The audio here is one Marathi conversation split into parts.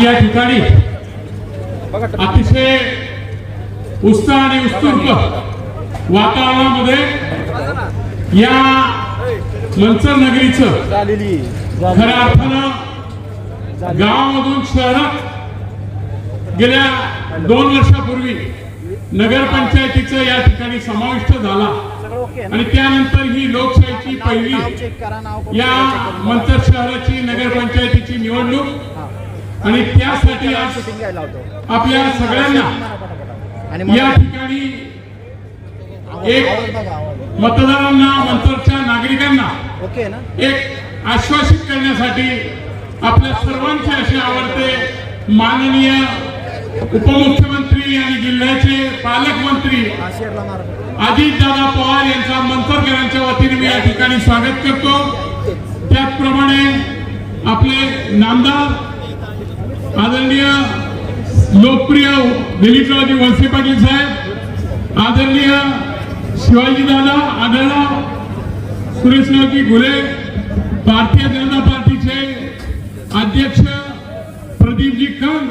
आज या ठिकाणी अतिशय उत्साह आणि उत्स्फूर्त वातावरणामध्ये या मंचर नगरीचं खऱ्या अर्थानं गावामधून शहरात गेल्या दोन वर्षापूर्वी नगरपंचायतीचं या ठिकाणी समाविष्ट झाला. आणि त्यानंतर ही लोकशाहीची पहिली या मंचर शहराची नगरपंचायतीची निवडणूक आणि त्यासाठी आज आपल्या सगळ्यांना या ठिकाणी एक. मतदारांना मंचरच्या नागरिकांना ओके ना? एक आश्वासित करण्यासाठी आपल्या सर्वांचे असे आवडते माननीय उपमुख्यमंत्री आणि जिल्ह्याचे पालकमंत्री अजितदादा पवार यांचा मंचरकरांच्या वतीने मी या ठिकाणी स्वागत करतो. त्याचप्रमाणे आपले नामदार आदरणीय लोकप्रिय दिलीपरावजी वळसे पाटील साहेब आदरणीय शिवाजी दादा आढळराव सुरेशरावजी घुले भारतीय जनता पार्टीचे अध्यक्ष प्रदीपजी कंग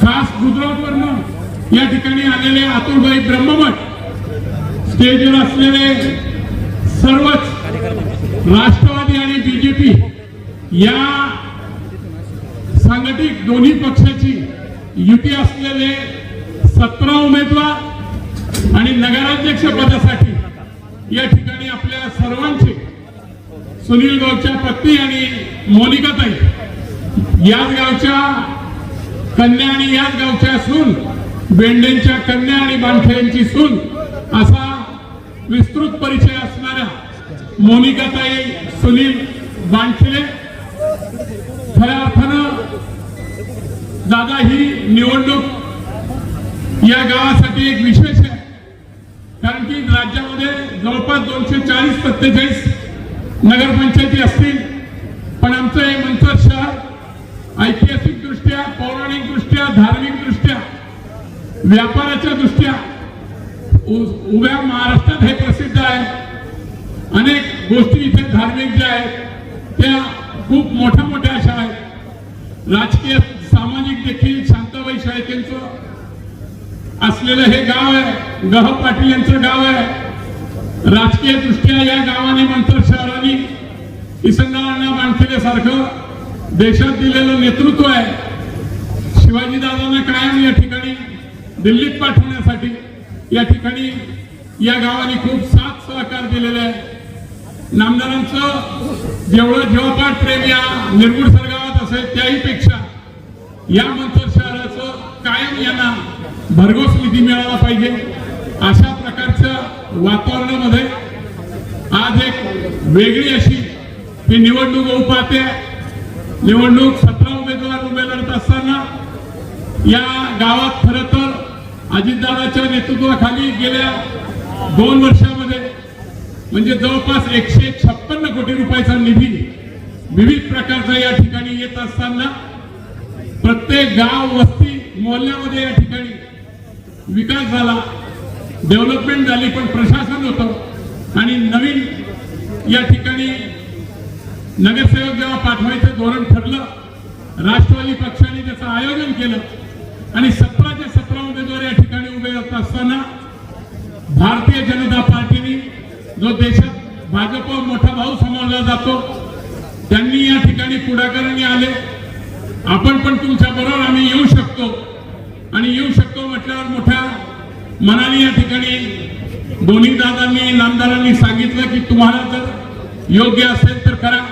खास गुजरातवरनं या ठिकाणी आलेले अतुलभाई ब्रह्ममठ स्टेजवर असलेले सर्वच राष्ट्रवादी आणि बीजेपी या संघटित दोन्ही पक्षाची युती असलेले सतरा उमेदवार आणि नगराध्यक्ष पदासाठी या ठिकाणी आपल्या सर्वांचे सुनील गावच्या पत्नी आणि मोनिकाताई याच गावच्या कन्या आणि याच गावच्या सून बेंडेंच्या कन्या आणि बांठेंची सून असा विस्तृत परिचय असणाऱ्या मोनिकाताई सुनील बांठले खऱ्या अर्थानं दादा ही निवडणूक या गावासाठी एक विशेष आहे. कारण की राज्यामध्ये जवळपास दोनशे चाळीस सत्तेचाळीस नगरपंचायती असतील. पण आमचं हे मंचर शहर ऐतिहासिक दृष्ट्या पौराणिक दृष्ट्या धार्मिक दृष्ट्या व्यापाराच्या दृष्ट्या उ- उभ्या महाराष्ट्रात हे प्रसिद्ध आहे. अनेक गोष्टी इथे धार्मिक ज्या आहेत त्या खूप मोठ्या मोठ्या अशा आहेत. राजकीय सामाजिक देखील शांताबाई शाळेकेंचं असलेलं हे गाव आहे. गह पाटील यांचं गाव आहे. राजकीय दृष्ट्या या गावाने मंत्र शहराने किसनरावांना बांधलेल्यासारखं देशात दिलेलं नेतृत्व आहे. शिवाजीदादांना कायम या ठिकाणी दिल्लीत पाठवण्यासाठी या ठिकाणी या गावाने खूप साथ सहकार दिलेला आहे. नामदारांचं जेवढं जेवपाठ प्रेम या निर्गुड सरगावात असेल त्याही पेक्षा या मंथर शहराचं कायम यांना भरघोस निधी मिळाला पाहिजे. अशा प्रकारच्या वातावरणामध्ये आज एक वेगळी अशी ही निवडणूक होऊ पाहते. निवडणूक सतरा उमेदवार उभे लढत असताना या गावात खरं तर अजितदादाच्या नेतृत्वाखाली गेल्या दोन वर्षामध्ये म्हणजे जवळपास एकशे छप्पन्न कोटी रुपयाचा निधी विविध प्रकारचा या ठिकाणी येत असताना प्रत्येक गाव वस्ती मोहल्ल्यामध्ये या ठिकाणी विकास झाला. डेव्हलपमेंट झाली पण प्रशासन होतं. आणि नवीन या ठिकाणी नगरसेवक जेव्हा पाठवायचं धोरण ठरलं राष्ट्रवादी पक्षाने त्याचं आयोजन केलं आणि सतराच्या सतरा उमेदवार या ठिकाणी उभे असताना भारतीय जो देशात भाजप मोठा भाऊ समजला जातो त्यांनी या ठिकाणी पुढाकाराने आले. आपण पण तुमच्या बरोबर आम्ही येऊ शकतो. आणि येऊ शकतो म्हटल्यावर मोठ्या मनाने या ठिकाणी दोन्ही दादांनी नामदारांनी सांगितलं की तुम्हाला जर योग्य असेल तर करा.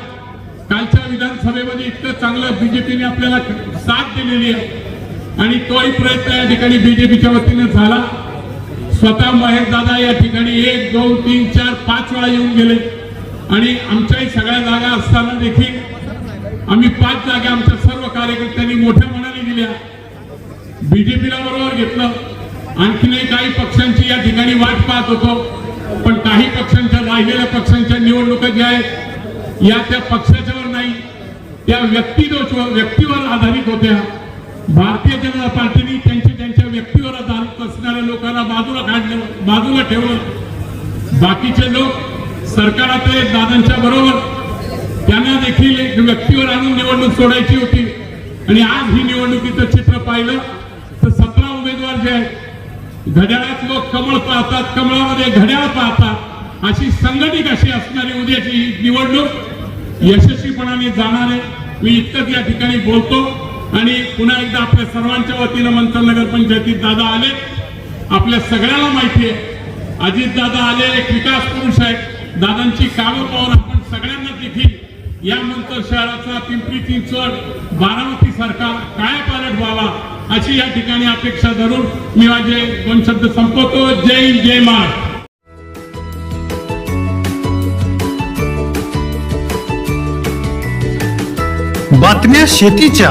कालच्या विधानसभेमध्ये इतकं चांगलं बीजेपीने आपल्याला साथ दिलेली आहे. आणि तोही प्रयत्न या ठिकाणी बीजेपीच्या वतीने झाला. स्वतः महेश दादा या ठिकाणी एक दोन तीन चार पाच वेळा येऊन गेले. आणि आमच्याही सगळ्या जागा असताना देखील आम्ही पाच जागा आमच्या सर्व कार्यकर्त्यांनी मोठ्या मनाने दिल्या. बीजेपीला बरोबर घेतलं. आणखीनही काही पक्षांची या ठिकाणी वाट पाहत होतो. पण काही पक्षांच्या राहिलेल्या पक्षांच्या निवडणुका ज्या आहेत या त्या पक्षाच्यावर नाही. त्या व्यक्तिदोष व्यक्तीवर आधारित होत्या. भारतीय जनता पार्टीने त्यांच्या त्यांच्या व्यक्तीवर आधारित असणाऱ्या लोकांना बाजूला काढलं बाजूला ठेवलं. बाकीचे लोक सरकारात दादांच्या बरोबर त्यांना देखील एक व्यक्तीवर आणून निवडणूक सोडायची होती. आणि आज ही निवडणुकीचं चित्र पाहिलं तर सतरा उमेदवार जे आहेत घड्याळात लोक कमळ पाहतात कमळामध्ये घड्याळ पाहतात. अशी संघटित अशी असणारी उद्याची ही निवडणूक यशस्वीपणाने जाणार आहे. मी इतकंच या ठिकाणी बोलतो. आणि पुन्हा एकदा आपल्या सर्वांच्या वतीनं मंथर नगर पंचायतीत दादा आले. आपल्या सगळ्याला माहिती आहे. अजित दादा आले एक विकास पुरुष आहेत दादांची कामं पाहून आपण सगळ्यांना देखील या मंतर शहराचा पिंपरी चिंचवड बारामती सारखा काय पालट व्हावा अशी या ठिकाणी अपेक्षा धरून मी माझे दोन शब्द संपवतो. जय हिंद, जय महाराष्ट्र. बातम्या शेतीच्या.